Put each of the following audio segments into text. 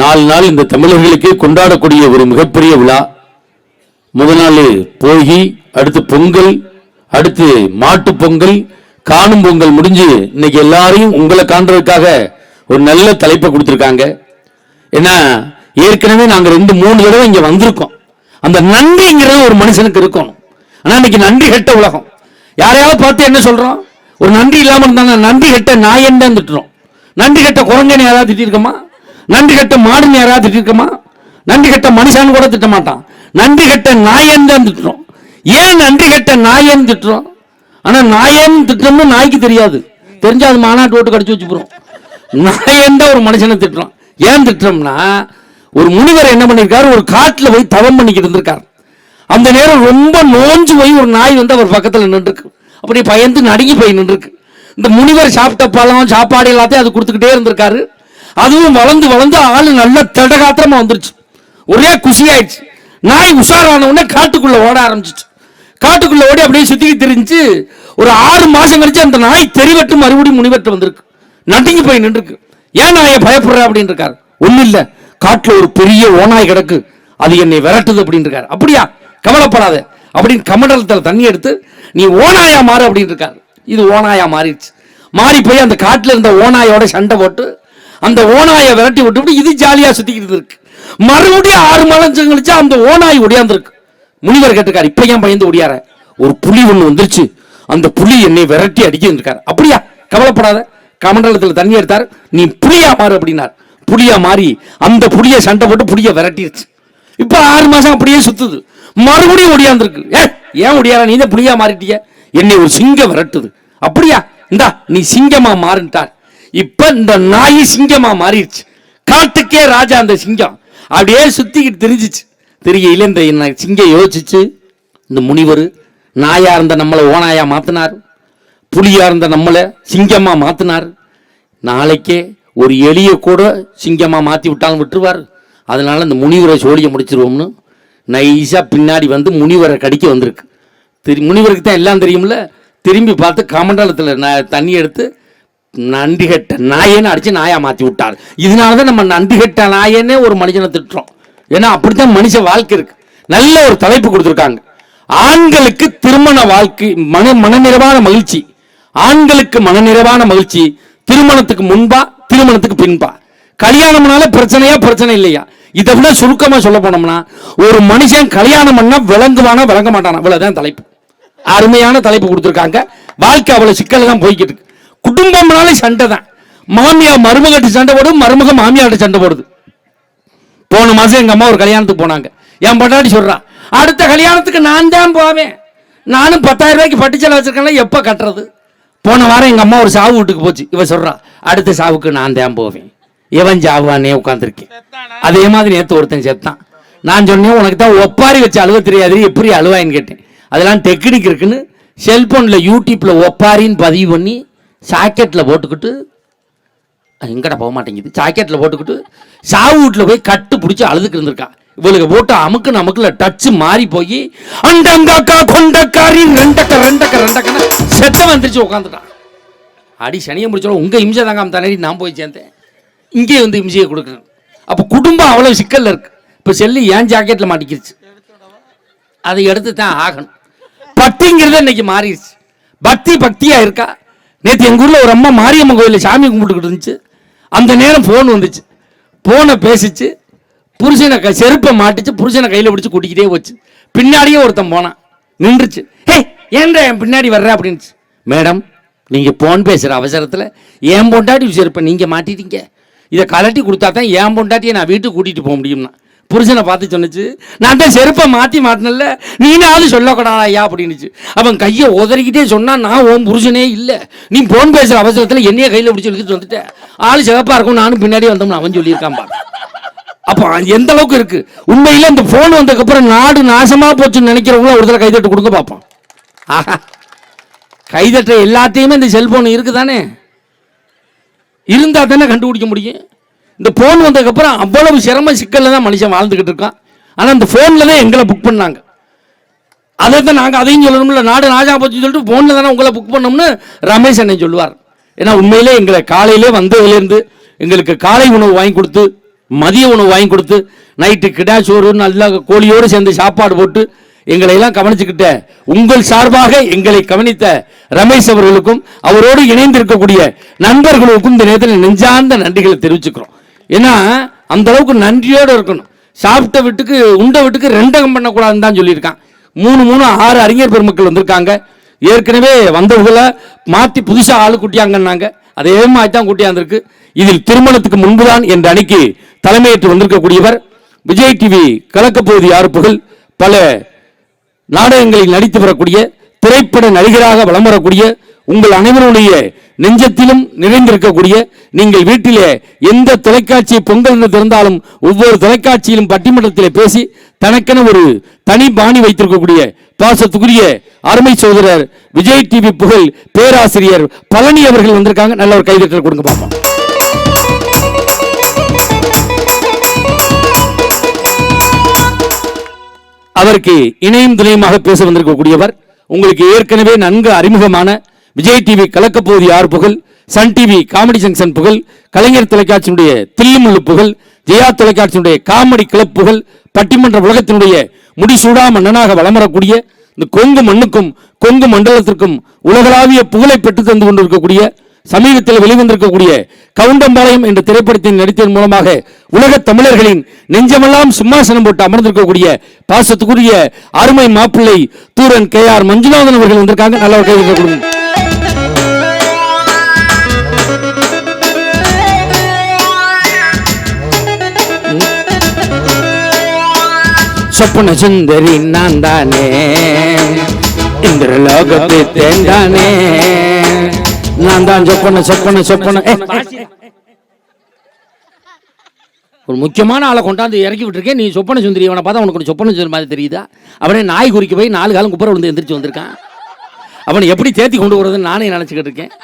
நாலு நாள் இந்த தமிழர்களுக்கு கொண்டாடக்கூடிய ஒரு மிகப்பெரிய விழா. முதல் நாள் போகி அடுத்து பொங்கல் அடுத்து மாட்டு பொங்கல் காணும் பொங்கல் முடிஞ்சு இன்னைக்கு எல்லாரையும் உங்களை காண்றதுக்காக ஒரு நல்ல தலைப்பை கொடுத்துருக்காங்க. ஏன்னா ஏற்கனவே நாங்கள் ரெண்டு மூணு தடவை இங்கே வந்திருக்கோம். அந்த நன்றிங்கிறது ஒரு மனுஷனுக்கு இருக்கணும். ஆனால் இன்னைக்கு நன்றி கெட்ட உலகம். யாரையாவது பார்த்து என்ன சொல்கிறோம் ஒரு நன்றி இல்லாமல் இருந்தாங்க நன்றி கெட்ட நாயன் தான் திட்டுறோம்? நன்றி கெட்ட குரங்கன்னு யாராவது திட்டிருக்கோமா நன்றி கெட்ட மாடுன்னு யாராவது திட்டிருக்கோமா? நன்றி கெட்ட மனுஷான்னு கூட திட்ட மாட்டான் நன்றி கெட்ட நாயன் தான் திட்டுறோம். ஏன் நன்றி கெட்ட நாயன் திட்டுறோம்? ஆனால் நாயன் திட்டம்னு நாய்க்கு தெரியாது. தெரிஞ்சா அது மாநாட்டு ஓட்டு கடிச்சு வச்சுக்கிறோம் நாயன் தான் ஒரு மனுஷனை திட்டுறோம் ஏன் திட்டுறோம்னா ஒரு முனிவர் என்ன பண்ணியிருக்காரு ஒரு காட்டில் போய் தவம் பண்ணிக்கிட்டு இருந்திருக்காரு. அந்த நேரம் ரொம்ப நோஞ்சு போய் ஒரு நாய் வந்து அவர் பக்கத்தில் நின்றுருக்கு. அப்படியே பயந்து நடுங்கி போய் நின்றுருக்கு. இந்த முனிவர் சாப்பிட்ட பழம் சாப்பாடு எல்லாத்தையும் அது கொடுத்துக்கிட்டே இருந்திருக்காரு. அதுவும் வளர்ந்து வளர்ந்து ஆள் நல்ல திடகாத்திரமா வந்துருச்சு. ஒரே குஷியாயிடுச்சு நாய் உஷாரான உடனே காட்டுக்குள்ள ஓட ஆரம்பிச்சிச்சு. காட்டுக்குள்ள ஓடி அப்படியே சுத்திக்கிட்டு தெரிஞ்சு ஒரு ஆறு மாசம் கழிச்சு அந்த நாய் தெரிவட்டு மறுபடியும் முனிவட்டு வந்திருக்கு. நட்டுங்கி போய் நின்றுருக்கு. ஏன் நாயை பயப்படுற அப்படின்னு இருக்காரு ஒண்ணும் இல்ல. காட்டுல ஒரு பெரிய ஓநாய் கிடக்கு. அது என்னை விரட்டுது அப்படின்னு இருக்காரு அப்படியா? கவலைப்படாத. அப்படின்னு கமண்டலத்தில் தண்ணி எடுத்து நீ ஓநாயா மாறு அப்படின்னு இருக்காரு இது ஓனாயா மாறிடுச்சு. மாறி போய் அந்த காட்டில் இருந்த ஓனாயோட சண்டை போட்டு அந்த ஓநாயை விரட்டி விட்டு இது ஜாலியா சுத்திக்கிட்டு இருக்கு. மறுபடியும் ஆறு மாதம் கழிச்சு அந்த ஓநாய் ஒடியாந்துருக்கு. முனிவர் கேட்டிருக்காரு இப்ப ஏன் பயந்து ஒடியார? ஒரு புலி ஒண்ணு வந்துருச்சு. அந்த புலி என்னை விரட்டி அடிக்கிட்டு இருக்காரு. அப்படியா? கவலைப்படாத. கமண்டலத்தில் தண்ணி எடுத்தார். நீ புளியா மாறு அப்படின்னார். புளியா மாறி அந்த புளிய சண்டை போட்டு புளிய விரட்டிருச்சு. இப்ப ஆறு மாசம் அப்படியே சுத்துது. மறுபடியும் ஒடியாந்துருக்கு. ஏ ஏன் ஒடியாரா? நீ தான் புலியா மாறிட்டிய. என்னை ஒரு சிங்கம் விரட்டுது. அப்படியா? இந்தா நீ சிங்கமா மாறுன்ட்டார். இப்ப இந்த நாய் சிங்கமா மாறிடுச்சு. காட்டுக்கே ராஜா அந்த சிங்கம். அப்படியே சுத்திக்கிட்டு தெரிஞ்சிச்சு. தெரியல இந்த சிங்கம் யோசிச்சு இந்த முனிவர் நாயா இருந்த நம்மளை ஓனாயா மாத்தினார். புலியா இருந்த நம்மளை சிங்கமா மாத்தினார். நாளைக்கே ஒரு எளிய கூட சிங்கமா மாத்தி விட்டாலும் விட்டுருவார். அதனால இந்த முனிவரை சோழிய முடிச்சிருவோம்னு நைஸா பின்னாடி வந்து முனிவரை கடிக்க வந்திருக்கு. திரு முனிவருக்கு தான் எல்லாம் தெரியும்ல. திரும்பி பார்த்து கமண்டலத்தில் நான் தண்ணி எடுத்து நன்றி கெட்ட நாயேன்னு அடிச்சு நாயா மாத்தி விட்டார். இதனால தான் நம்ம நன்றி கெட்ட ஒரு மனுஷனை திட்டுறோம். ஏன்னா அப்படித்தான் மனுஷ வாழ்க்கை இருக்கு. நல்ல ஒரு தலைப்பு கொடுத்துருக்காங்க. ஆண்களுக்கு திருமண வாழ்க்கை மன மனநிறைவான மகிழ்ச்சி. ஆண்களுக்கு மனநிறைவான மகிழ்ச்சி திருமணத்துக்கு முன்பா திருமணத்துக்கு பின்பா. கல்யாணம்னால பிரச்சனையா பிரச்சனை இல்லையா? இதை விட சுருக்கமா சொல்ல போனோம்னா ஒரு மனுஷன் கல்யாணம் பண்ணா விளங்குவானா விளங்க மாட்டானா? இவ்வளவுதான் தலைப்பு. அருமையான தலைப்பு கொடுத்துருக்காங்க. வாழ்க்கை அவ்வளவு சிக்கல் தான் போய்கிட்டு இருக்கு. குடும்பம்னாலே சண்டை தான் மாமியா மருமகிட்ட சண்டை போடும் மருமக மாமியார்ட்ட சண்டை போடுது. போன மாதம் எங்கள் அம்மா ஒரு கல்யாணத்துக்கு போனாங்க. என் பட்டாடி சொல்றா அடுத்த கல்யாணத்துக்கு நான் தான் போவேன். நானும் பத்தாயிரம் ரூபாய்க்கு பட்டுச்சலை வச்சிருக்கேன்ல எப்போ கட்டுறது? போன வாரம் எங்கள் அம்மா ஒரு சாவு வீட்டுக்கு போச்சு. இவ சொல்றா அடுத்த சாவுக்கு நான் தான் போவேன். இவன் சாவானே உட்காந்துருக்கேன் அதே மாதிரி நேற்று ஒருத்தன் செத்தான். நான் சொன்னேன் உனக்கு தான் ஒப்பாரி வச்சு அழுவ தெரியாது எப்படி அழுவாயின்னு கேட்டேன். அதெல்லாம் டெக்னிக் இருக்குன்னு செல்ஃபோனில் யூடியூப்பில் ஒப்பாரின்னு பதிவு பண்ணி சாக்கெட்டில் போட்டுக்கிட்டு எங்கடா போக மாட்டேங்குது? ஜாக்கெட்டில் போட்டுக்கிட்டு சாவு வீட்டில் போய் கட்டு பிடிச்சி அழுதுக்கு இருந்திருக்கா. இவளுக்கு போட்டு அமுக்கு நமக்குல டச்சு மாறி போய் அண்டங்காக்கா கொண்டக்காரி ரெண்டக்க ரெண்டக்க ரெண்டக்கன்னு செத்த வந்துருச்சு உட்காந்துட்டான் அடி சனியை முடிச்சோம் உங்கள் இம்சை தாங்க தானே நான் போய் சேர்ந்தேன். இங்கே வந்து இம்சையை கொடுக்குறேன். அப்போ குடும்பம் அவ்வளோ சிக்கலில் இருக்குது இப்போ செல்லு ஏன் ஜாக்கெட்டில் மாட்டிக்கிருச்சு? அதை எடுத்து தான் ஆகணும். பட்டிங்கிறத இன்னைக்கு மாறிடுச்சு பக்தி பக்தியாக இருக்கா? நேற்று எங்கள் ஊரில் ஒரு அம்மா மாரியம்மன் கோயிலில் சாமி கும்பிட்டுக்கிட்டு இருந்துச்சு. அந்த நேரம் ஃபோன் வந்துச்சு. ஃபோனை பேசிச்சு. புருஷனை க செருப்பை மாட்டிச்சு. புருஷனை கையில் பிடிச்சி கூட்டிக்கிட்டே போச்சு. பின்னாடியே ஒருத்தன் போனான். நின்றுச்சு. ஹே ஏன்டா என் பின்னாடி வர்ற? அப்படின்னுச்சு. மேடம் நீங்கள் ஃபோன் பேசுகிற அவசரத்தில் என் பொண்டாட்டி செருப்பை நீங்கள் மாட்டிட்டீங்க. இதை கலட்டி கொடுத்தா தான் ஏன் பொண்டாட்டியை நான் வீட்டுக்கு கூட்டிகிட்டு போக முடியும்னா. புருஷனை பார்த்து சொன்னிச்சு நான் தான் செருப்பை மாற்றி மாட்டினல நீனாவது சொல்லக்கூடாதா ஐயா? அப்படின்னுச்சு. அவன் கையை உதறிக்கிட்டே சொன்னால் நான் உன் புருஷனே இல்லை. நீ போன் பேசுகிற அவசரத்தில் என்னைய கையில் பிடிச்சி இழுத்துட்டு வந்துட்டேன் ஆள் சிகப்பாக இருக்கும் நானும் பின்னாடி வந்தோம்னு அவன் சொல்லியிருக்கான் பாரு. அப்போ எந்த அளவுக்கு இருக்கு? உண்மையில இந்த ஃபோன் வந்ததுக்கப்புறம் நாடு நாசமாக போச்சுன்னு நினைக்கிறவங்களும் ஒரு தடவை கைதட்டு கொடுக்க பார்ப்போம் ஆஹா. கைதட்ட எல்லாத்தையுமே இந்த செல்போன் இருக்குதானே? இருந்தால் தானே கண்டுபிடிக்க முடியும்? இந்த ஃபோன் வந்ததுக்கப்புறம் அவ்வளவு சிரம சிக்கலில் தான் மனுஷன் வாழ்ந்துக்கிட்டு இருக்கான். ஆனால் இந்த ஃபோனில் தான் எங்களை புக் பண்ணாங்க. அதை தான் நாங்கள் அதையும் சொல்லணும்ல. நாடு நாஜா போச்சுன்னு சொல்லிட்டு ஃபோனில் தானே உங்களை புக் பண்ணோம்னு ரமேஷ் அண்ணன் சொல்லுவார். ஏன்னா உண்மையிலே எங்களை காலையிலே வந்ததுலேருந்து எங்களுக்கு காலை உணவு வாங்கி கொடுத்து மதிய உணவு வாங்கி கொடுத்து நைட்டு கிடா சோறு நல்லா கோழியோடு சேர்ந்து சாப்பாடு போட்டு எங்களை எல்லாம் கவனிச்சுக்கிட்ட உங்கள் சார்பாக எங்களை கவனித்த ரமேஷ் அவர்களுக்கும் அவரோடு இணைந்திருக்கக்கூடிய நண்பர்களுக்கும் இந்த நேரத்தில் நெஞ்சார்ந்த நன்றிகளை தெரிவிச்சுக்கிறோம். ஏன்னா அந்த அளவுக்கு நன்றியோடு இருக்கணும். சாப்பிட்ட வீட்டுக்கு உண்ட வீட்டுக்கு ரெண்டகம் பண்ணக்கூடாதுன்னு தான் சொல்லியிருக்கான். மூணு மூணு ஆறு அறிஞர் பெருமக்கள் வந்திருக்காங்க. ஏற்கனவே வந்தவர்களை மாற்றி புதுசாக ஆள் கூட்டியாங்கன்னாங்க. அதே மாதிரி தான் கூட்டியாந்திருக்கு. இதில் திருமணத்துக்கு முன்புதான் என்ற அணிக்கு தலைமையேற்று வந்திருக்கக்கூடியவர் விஜய் டிவி கலக்கப்பகுதி ஆறு பல நாடகங்களில் நடித்து வரக்கூடிய திரைப்பட நடிகராக வலம் வரக்கூடிய உங்கள் அனைவருடைய நெஞ்சத்திலும் நிறைந்திருக்கக்கூடிய நீங்கள் வீட்டிலே எந்த தொலைக்காட்சி பொங்கல் என்று திறந்தாலும் ஒவ்வொரு தொலைக்காட்சியிலும் பட்டிமன்றத்திலே பேசி தனக்கென ஒரு தனி பாணி வைத்திருக்கக்கூடிய பாசத்துக்குரிய அருமை சோதரர் விஜய் டிவி புகழ் பேராசிரியர் பழனி அவர்கள் வந்திருக்காங்க. நல்ல ஒரு கைதட்டல் கொடுங்க பார்ப்போம் அவருக்கு இணையும் துணையுமாக பேச வந்திருக்கக்கூடியவர் உங்களுக்கு ஏற்கனவே நன்கு அறிமுகமான விஜய் டிவி கலக்கப்போது யார் புகழ்? சன் டிவி காமெடி ஜங்ஷன் புகழ். கலைஞர் தொலைக்காட்சியினுடைய தில்லுமுள்ளு புகழ். ஜெயா தொலைக்காட்சியினுடைய காமெடி கிளப் புகழ். பட்டிமன்ற உலகத்தினுடைய முடிசூடா மன்னனாக வலம் வரக்கூடிய இந்த கொங்கு மண்ணுக்கும் கொங்கு மண்டலத்திற்கும் உலகளாவிய புகழை பெற்று தந்து கொண்டிருக்கக்கூடிய சமீபத்தில் வெளிவந்திருக்கக்கூடிய கவுண்டம்பாளையம் என்ற திரைப்படத்தின் நடித்ததன் மூலமாக உலக தமிழர்களின் நெஞ்சமெல்லாம் சிம்மாசனம் போட்டு அமர்ந்திருக்கக்கூடிய பாசத்துக்குரிய அருமை மாப்பிள்ளை தூரன் கே ஆர் மஞ்சுநாதன் அவர்கள் வந்திருக்காங்க. நல்ல ஒரு கொடுங்க சொப்பன சுந்தரி நான் தானே இந்திர லோகத்தை நான் தான் சொப்பன சொப்பன சொப்பன ஒரு முக்கியமான ஆளை கொண்டாந்து இறக்கி விட்டுருக்கேன் நீ சொப்பன சுந்தரி அவனை பார்த்தா உனக்கு ஒரு சொப்பன சுந்தரி மாதிரி தெரியுதா அவனே நாய் குறிக்க போய் நாலு காலம் குப்புற விழுந்து எந்திரிச்சு வந்திருக்கான் அவனை எப்படி தேத்தி கொண்டு வரதுன்னு நானே நினச்சிக்கிட்டு இருக்கேன்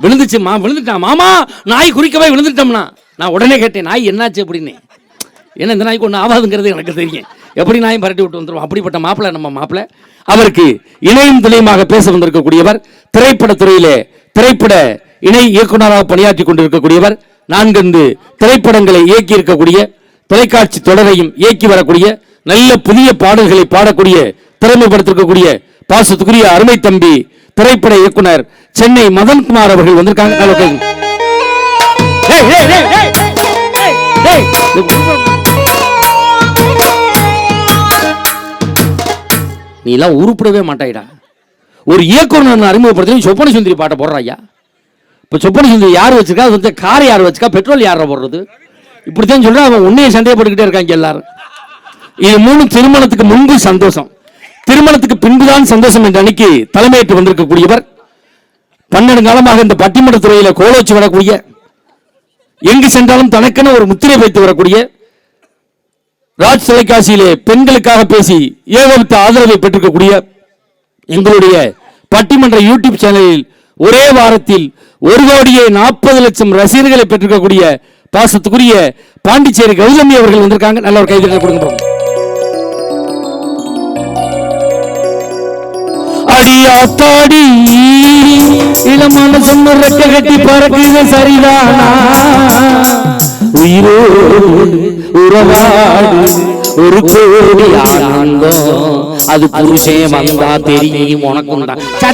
விழுந்துச்சு மா விழுந்துட்டான் மாமா நாய் குறிக்க போய் விழுந்துட்டோம்னா நான் உடனே கேட்டேன் நாய் என்னாச்சு அப்படின்னு ஏன்னா இந்த நாய்க்கு ஒன்று ஆகாதுங்கிறது எனக்கு தெரியும் எப்படி நாயும் பரட்டி விட்டு வந்துடும் அப்படிப்பட்ட மாப்பிள்ளை நம்ம மாப்பிள்ளை அவருக்கு இணையும் துணையுமாக பேச வந்திருக்கக்கூடியவர் திரைப்படத்துறையிலே திரைப்பட இணை இயக்குனராக பணியாற்றி கொண்டிருக்கக்கூடியவர் நான்கந்து திரைப்படங்களை இயக்கி இருக்கக்கூடிய தொலைக்காட்சி தொடரையும் இயக்கி வரக்கூடிய நல்ல புதிய பாடல்களை பாடக்கூடிய திறமைப்படுத்திருக்கக்கூடிய பாசத்துக்குரிய அருமை தம்பி திரைப்பட இயக்குனர் சென்னை மதன்குமார் அவர்கள் வந்திருக்காங்க நீ எல்லாம் உருப்பிடவே மாட்டாயிடா. ஒரு இயக்குனர் அறிமுகப்படுத்தி சொப்பன சுந்தரி பாட்டை போடுறா ஐயா இப்போ சொப்பன சுந்தரி யார் வச்சிருக்கா? அது வந்து கார் யார் வச்சிருக்கா? பெட்ரோல் யாரை போடுறது? இப்படித்தான் சொல்கிறா அவன் உன்னைய சண்டையப்பட்டுக்கிட்டே இருக்காங்க எல்லாரும். இது மூணு திருமணத்துக்கு முன்பு சந்தோஷம். திருமணத்துக்கு பின்புதான் சந்தோஷம் என்ற அன்னைக்கு தலைமையேற்று வந்திருக்கக்கூடியவர் பன்னெண்டு காலமாக இந்த பட்டிமன்ற துறையில கோலோச்சு வரக்கூடிய எங்கு சென்றாலும் தனக்கென ஒரு முத்திரை வைத்து வரக்கூடிய ராஜ் தொலைக்காட்சியிலே பெண்களுக்காக பேசி ஏகோபித்த ஆதரவை பெற்றிருக்கக்கூடிய எங்களுடைய பட்டிமன்ற யூடியூப் சேனலில் ஒரே வாரத்தில் ஒரு கோடியே நாற்பது லட்சம் ரசிகர்களை பெற்றிருக்கக்கூடிய பாசத்துக்குரிய பாண்டிச்சேரி கௌதமி அவர்கள் வந்திருக்காங்க. நல்ல ஒரு கைதட்டல் கொடுக்கிறோம் அடியாத்தாடி இளமான சொன்ன ரெக்க கட்டி பறக்குது சரிதானா? உயிரோடு உறவாடு ஒரு கோடி ஆனந்தம் அது புருஷன் வந்தா தெரியும் ச.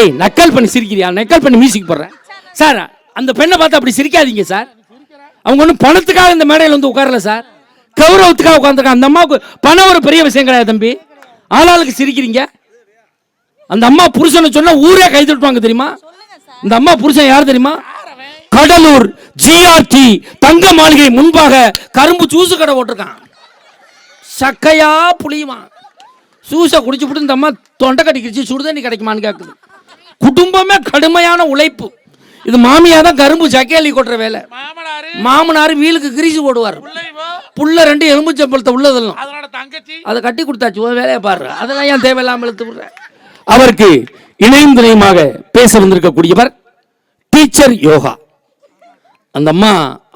ஏய் நக்கல் பண்ணி சிரிக்கிறியா? நக்கல் பண்ணி மியூசிக் போடுறேன் சார் அந்த பெண்ணை பார்த்து அப்படி சிரிக்காதீங்க சார். அவங்க ஒன்றும் பணத்துக்காக இந்த மேடையில் வந்து உட்காரல சார். கௌரவத்துக்காக உட்காந்துருக்காங்க அந்த அம்மாவுக்கு பணம் ஒரு பெரிய விஷயம் கிடையாது தம்பி. ஆளாளுக்கு சிரிக்கிறீங்க. அந்த அம்மா புருஷனை சொன்னா ஊரே கை தட்டுவாங்க தெரியுமா? இந்த அம்மா புருஷன் யார் தெரியுமா? கடலூர் ஜிஆர்டி தங்க மாளிகை முன்பாக கரும்பு ஜூஸ் கடை போட்டிருக்கான். சக்கையா புளியுமா? ஜூஸை குடிச்சு விட்டு இந்த அம்மா தொண்டை கட்டிக்கிச்சு சுடுதண்ணி கிடைக்குமான்னு கேட்குது குடும்பமே கடுமையான உழைப்பு. இது மாமியா தான் கரும்பு சக்கையலி கொட்டுற வேலை. மாமனாரு. வீலுக்கு கிரீசு போடுவார். புள்ள ரெண்டு எலும்பு சம்பளத்தை உள்ளதெல்லாம் அதை கட்டி கொடுத்தாச்சு உன் வேலையை பாரு. அதெல்லாம் ஏன் தேவையில்லாமல் இழுத்து விடுற? அவருக்கு இணையும் துணையுமாக பேச வந்திருக்கக்கூடியவர் டீச்சர் யோகா. அந்த அம்மா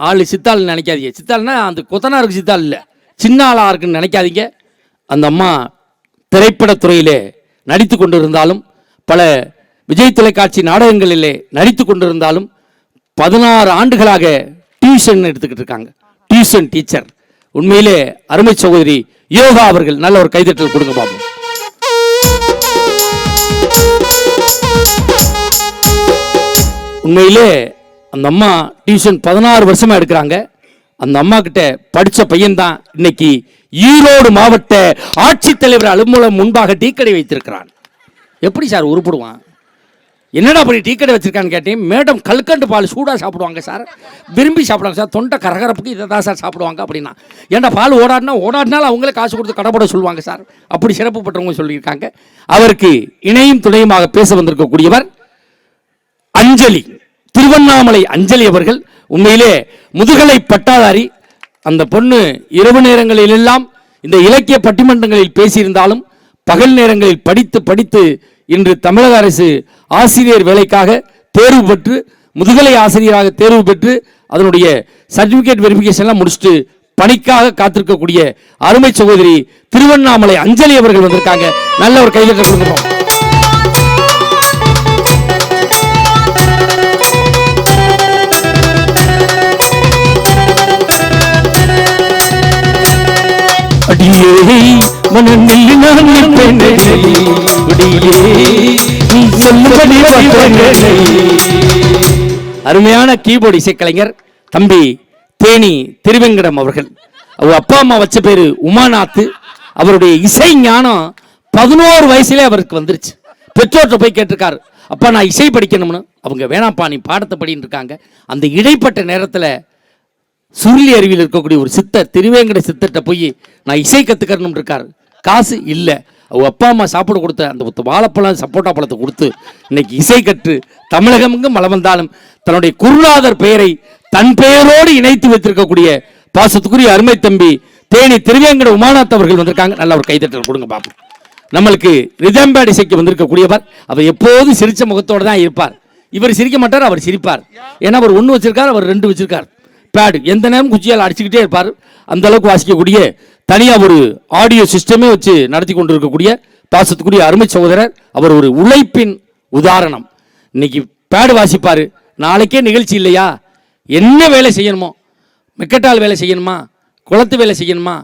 ஆளு சித்தாள் நினைக்காதீங்க. சித்தாள்னா அந்த கொத்தனாருக்கு சித்தாள் இல்லை. சின்ன ஆளாக இருக்குன்னு நினைக்காதீங்க. அந்த அம்மா திரைப்படத்துறையிலே நடித்து கொண்டிருந்தாலும் பல விஜய் தொலைக்காட்சி நாடகங்களிலே நடித்து கொண்டிருந்தாலும் பதினாறு ஆண்டுகளாக டியூஷன் எடுத்துக்கிட்டு இருக்காங்க. Tuition teacher. உண்மையிலே அருமை சகோதரி யோகா அவர்கள் நல்ல ஒரு கைதட்டல் கொடுங்க பாப்போம். உண்மையிலே அந்த அம்மா டியூஷன் பதினாறு வருஷமா எடுக்கிறாங்க. அந்த அம்மா கிட்ட படிச்ச பையன்தான் இன்னைக்கு ஈரோடு மாவட்ட ஆட்சித்தலைவர் அலுவலகம் முன்பாக டீக்கடை வைத்திருக்கிறான். எப்படி சார் உருப்படுவான்? என்னடா அப்படி டீ கடை வச்சிருக்கான்னு கேட்டேன். மேடம் கல்கண்டு பால் சூடாக சாப்பிடுவாங்க சார். விரும்பி சாப்பிடுவாங்க சார். தொண்டை கரகரப்புக்கு இதை தான் சார் சாப்பிடுவாங்க அப்படின்னா. ஏன்டா பால் ஓடாடினா ஓடாடினாலும் அவங்களே காசு கொடுத்து கடப்பட சொல்லுவாங்க சார். அப்படி சிறப்பு பெற்றவங்க சொல்லியிருக்காங்க. அவருக்கு இணையும் துணையுமாக பேச வந்திருக்கக்கூடியவர் அஞ்சலி. திருவண்ணாமலை அஞ்சலி அவர்கள் உண்மையிலே முதுகலை பட்டாதாரி. அந்த பொண்ணு இரவு நேரங்களிலெல்லாம் இந்த இலக்கிய பட்டிமன்றங்களில் பேசியிருந்தாலும் பகல் நேரங்களில் படித்து படித்து இன்று தமிழக அரசு ஆசிரியர் வேலைக்காக தேர்வு பெற்று முதுகலை ஆசிரியராக தேர்வு பெற்று அதனுடைய சர்டிபிகேட் வெரிஃபிகேஷன்லாம் முடிச்சுட்டு பணிக்காக காத்திருக்கக்கூடிய அருமை சகோதரி திருவண்ணாமலை அஞ்சலி அவர்கள் வந்திருக்காங்க. நல்ல ஒரு கைதட்டல் கொடுக்குறோம். அடியே மனநில் நான் நிற்பேனடி நீ அருமையான கீபோர்டு இசைக்கலைஞர் தம்பி தேனி திருவெங்கடம் அவர்கள். அவர் அப்பா அம்மா வச்ச பேரு உமாநாத். அவருடைய இசை ஞானம் பதினோரு வயசுல அவருக்கு வந்துருச்சு. பெற்றோர்கிட்ட போய் கேட்டிருக்காரு அப்பா நான் இசை படிக்கணும்னு. அவங்க வேணாம்ப்பா நீ பாடத்தை படின்னு இருக்காங்க. அந்த இடைப்பட்ட நேரத்தில் சுருளி அருவியில் இருக்கக்கூடிய ஒரு சித்தர் திருவேங்கட சித்தர்கிட்ட போய் நான் இசை கற்றுக்கறணும் இருக்கார். காசு இல்லை. அவங்க அப்பா அம்மா சாப்பிட கொடுத்த அந்த வாழைப்பழம் சப்போட்டா பழத்தை கொடுத்து இன்னைக்கு இசை கற்று தமிழகமெங்கும் மலம் வந்தாலும் தன்னுடைய குருநாதர் பெயரை தன் பெயரோடு இணைத்து வைத்திருக்கக்கூடிய பாசத்துக்குரிய அருமை தம்பி தேனி திருவேங்கட உமாநாத் அவர்கள் வந்திருக்காங்க. நல்ல ஒரு கைதட்டல் கொடுங்க பார்ப்போம் நம்மளுக்கு ரிதம்பேட் இசைக்கு வந்திருக்கக்கூடியவர் அவர் எப்போதும் சிரித்த முகத்தோடு தான் இருப்பார். இவர் சிரிக்க மாட்டார் அவர் சிரிப்பார். ஏன்னா அவர் ஒன்று வச்சிருக்கார் அவர் ரெண்டு வச்சிருக்கார். பேடு எந்த நேரம் குச்சியால் அடிச்சுக்கிட்டே இருப்பார் அந்த அளவுக்கு வாசிக்கக்கூடிய தனியாக ஒரு ஆடியோ சிஸ்டமே வச்சு நடத்தி கொண்டு இருக்கக்கூடிய பாசத்துக்குரிய அருமை சகோதரர் அவர் ஒரு உழைப்பின் உதாரணம். இன்னைக்கு பேடு வாசிப்பார் நாளைக்கே நிகழ்ச்சி இல்லையா? என்ன வேலை செய்யணுமோ? மெக்கட்டால் வேலை செய்யணுமா? குளத்து வேலை செய்யணுமா?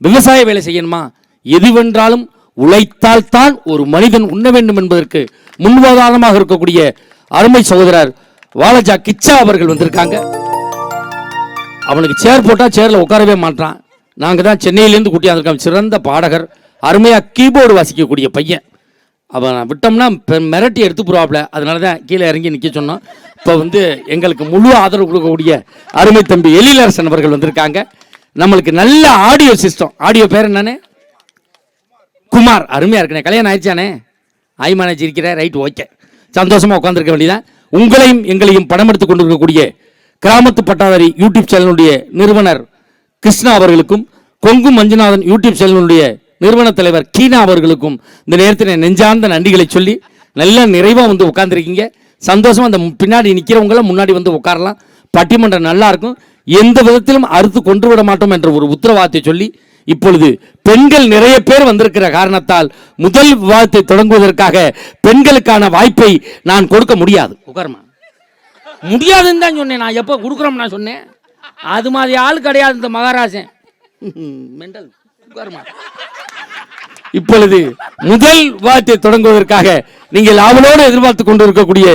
விவசாய வேலை செய்யணுமா? எதுவென்றாலும் உழைத்தால் தான் ஒரு மனிதன் உண்ண வேண்டும் என்பதற்கு முன்வாதாரமாக இருக்கக்கூடிய அருமை சகோதரர் வாலஜா கிச்சா அவர்கள் வந்திருக்காங்க. அவனுக்கு சேர் போட்டால் சேரில் உட்காரவே மாட்டான் நாங்கள் தான் சென்னையிலேருந்து கூட்டியாந்துருக்கோம் சிறந்த பாடகர் அருமையாக கீபோர்டு வாசிக்கக்கூடிய பையன். அவன் விட்டோம்னா மிரட்டி எடுத்து போடுவாப்புல அதனால தான் கீழே இறங்கி நிற்க சொன்னோம். இப்போ வந்து எங்களுக்கு முழு ஆதரவு கொடுக்கக்கூடிய அருமை தம்பி எழிலரசன் அவர்கள் வந்திருக்காங்க. நம்மளுக்கு நல்ல ஆடியோ சிஸ்டம் ஆடியோ பேர் என்னன்னு? குமார். அருமையாக இருக்கனே. கல்யாணம் ஆயிடுச்சானே? அய்மானேஜி இருக்கிறேன் ரைட் ஓகே சந்தோஷமாக உட்காந்துருக்க வேண்டியதான் உங்களையும் எங்களையும் படம் எடுத்து கொண்டிருக்கக்கூடிய கிராமத்து பட்டாதாரி யூடியூப் சேனலுடைய நிறுவனர் கிருஷ்ணா அவர்களுக்கும் கொங்கு மஞ்சுநாதன் யூடியூப் சேனலுடைய நிறுவன தலைவர் கீனா அவர்களுக்கும் இந்த நேரத்தில் நெஞ்சார்ந்த நன்றிகளை சொல்லி நல்ல நிறைவாக வந்து உட்காந்துருக்கீங்க சந்தோஷமாக அந்த பின்னாடி நிற்கிறவங்களாம் முன்னாடி வந்து உட்காரலாம். பட்டிமன்றம் நல்லா இருக்கும். எந்த விதத்திலும் அறுத்து கொண்டு விட மாட்டோம் என்ற ஒரு உத்தரவாதத்தை சொல்லி இப்பொழுது பெண்கள் நிறைய பேர் வந்திருக்கிற காரணத்தால் முதல் விவாதத்தை தொடங்குவதற்காக பெண்களுக்கான வாய்ப்பை நான் கொடுக்க முடியாது. உகர்மா முடியாதுன்னு தான் சொன்னேன். நான் எப்போ கொடுக்குறோம் நான் சொன்னேன். அது மாதிரி ஆள் கிடையாது இந்த மகாராஜன். மெண்டல் உட்காருமா? இப்பொழுது முதல் விவாதத்தை தொடங்குவதற்காக நீங்கள் ஆவலோடு எதிர்பார்த்து கொண்டிருக்கக்கூடிய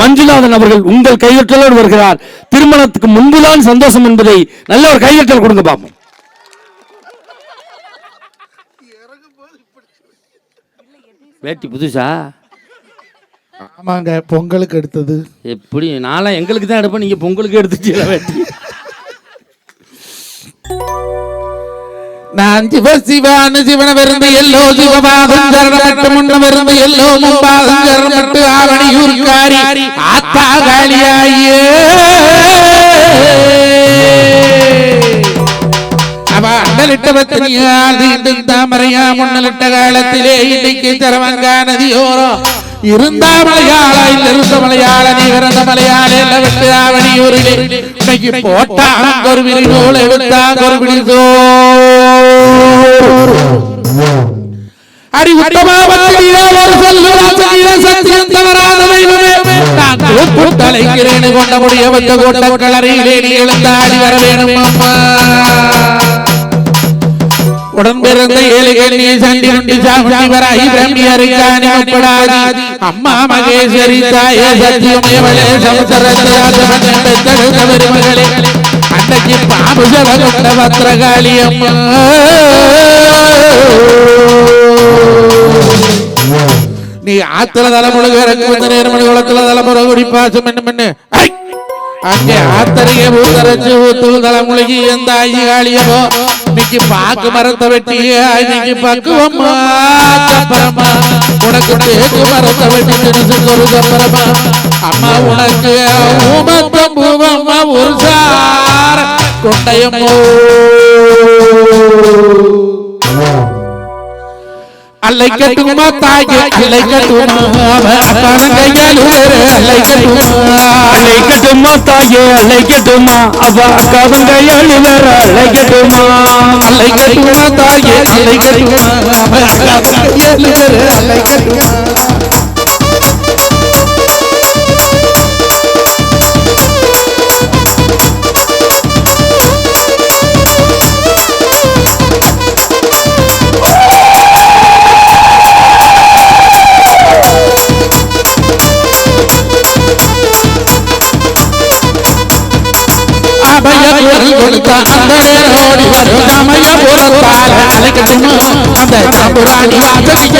மஞ்சுநாதன் அவர்கள் உங்கள் கையற்றலோடு வருகிறார். திருமணத்துக்கு முன்புதான் சந்தோஷம் என்பதை நல்ல ஒரு கையற்றல் கொடுங்க பார்ப்போம் வேட்டி புதுசா? ஆமாங்க பொங்கலுக்கு எடுத்தது. எப்படி? நான்லாம் எங்களுக்கு தான் எடுப்பேன் நீங்க பொங்கலுக்கு எடுத்துட்டீங்களா வேட்டி நான் சிவ சிவானு சிவன விருந்து எல்லோ சிவபாகம் சரணமட்டு முன்ன விருந்து எல்லோ மும்பாகம் சரணமட்டு ஆவணியூர்காரி ஆத்தா காளியாயே. அவ அண்டலிட்ட பத்தினியால் தாமரையா முன்னலிட்ட காலத்திலே இன்னைக்கு சரவங்கா நதியோரோ இருந்தா மலையாள இருந்த மலையாள நீ இறந்த மலையாள விட்டு ஆவணி ஊரிலே. இன்னைக்கு போட்டான் ஒரு விரிகோல் எடுத்தான் ஒரு விழிதோ அடி உத்தமா கொண்ட முடிய வந்த கோட்ட கிளறியிலே நீ எழுந்தாடி வர வேணும் அம்மா. ഉടമ്പിറന്ന് ഏലുകണി സന്ധി ഉണ്ട് ഇബ്രാഹിമിയറിക്കാനപ്പെടാതെ അമ്മ മഹേശ്വരി തായ സത്യമയമളെ സംസരങ്ങളെ അന്നയ്ക്ക് പാപുശവനുണ്ട പത്രകാളിയമ്മ നീ ആത്ര തലമുറ കിടക്കുന്ന നേരമണികുളത്തിലെ തലമുറ കൂടി പാസം എന്നും പിന്നെ അന്റെ ആത്തറിയ ഭൂതരച്ചു തലമുളകി എന്തായി കാളിയമോ இன்னைக்கு பாக்கு மரத்தை வெட்டி இன்னைக்கு பக்குவம்மா அப்புறமா உனக்கு தேக்கு மரத்தை வெட்டி தினசுக்கு ஒரு அப்புறமா அம்மா உனக்கு ஊமத்தம் பூவம்மா ஒரு சார். கொண்டையம்மோ. அலைக்கட்டுமா தாயே? அலைக்கட்டுமா? அக்கானங்கையால் அலைக்கட்டுமா? அலைக்கட்டுமா தாயே? அலைக்கட்டுமா? அவ அக்காவங்கையால் வேற அலைக்கட்டுமா? அலைக்கட்டுமா தாயே? அலைக்கட்டுமா? அவ அக்காவங்கையால் வேற அலைக்கட்டுமா? மலையில் கொடுத்த அந்த ஓடி வரும் சமய புறத்தால் அழைக்கணும் அந்த தம்புராணி ஆதரிக்க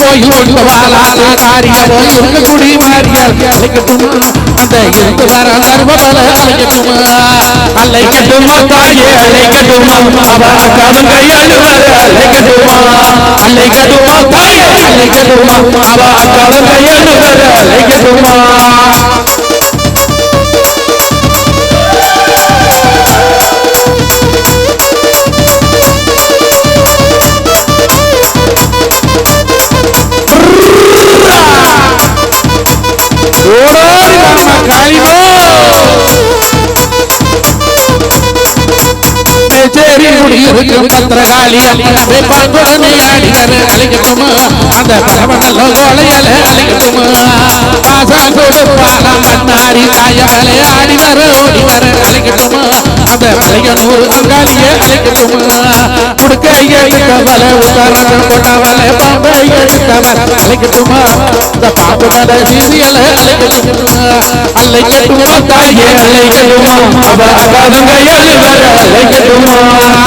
கோயில் கொடுத்தவாளால் காரிய போய் குடி மாறியால் அழைக்கட்டும் அந்த இருந்து வர நர்மபல அழைக்கட்டும் அழைக்கட்டுமா தாயே அழைக்கட்டுமா அவன் கவன் கையாடு வர அழைக்கட்டுமா அழைக்கட்டுமா தாயே அழைக்கட்டுமா அவன் கவன் கையாடு வர அழைக்கட்டுமா இருக்கும் பத்திரகாளி அதை பார்ப்போமே அடிக்கரு அழிக்கணுமா அந்த தலைவனோ கோலையல அழிக்கணுமா ஆசான் கொடுப்பான மன்னாரி தாயமலை ஆடி வர ஓடி வர அந்த மலையனூர்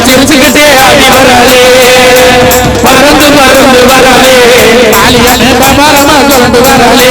சிரிச்சுக்கிட்டே ஆடி வராளே பறந்து பறந்து வராளே காளியம்மை பம்பரமா கொண்டு வரலே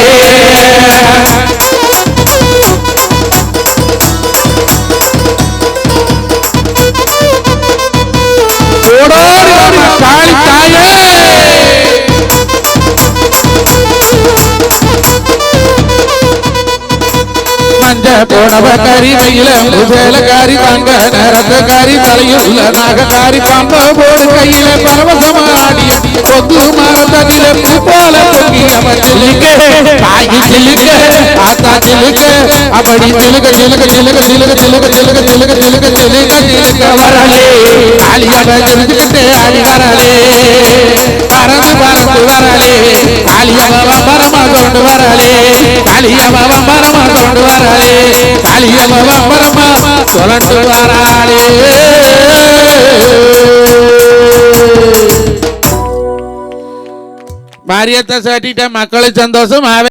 போனவ கறி வெயில சேலக்காரி தங்க நேரத்துக்காரி தலையுள்ள நாகக்காரி பாம்ப போடு கையில பரவசமாடிய கொத்து மரத்ததில பூ போல தொங்கியவ சிலுக்க தாயி சிலுக்க ஆத்தா சிலுக்க அப்படி சிலுக்க சிலுக்க சிலுக்க சிலுக்க சிலுக்க சிலுக்க சிலுக்க சிலுக்க சிலுக்க சிலுக்க வரலே காளியவ சிலுக்கிட்டே ஆடி வரலே பறந்து பறந்து வரலே காளியவ பரமா கொண்டு வரலே காளியவ பரமா கொண்டு வரலே காளியவ பரமா கொண்டு வராளே ഭാര്യത്തെ സാറ്റിട്ട് മക്കള് സന്തോഷമാവേ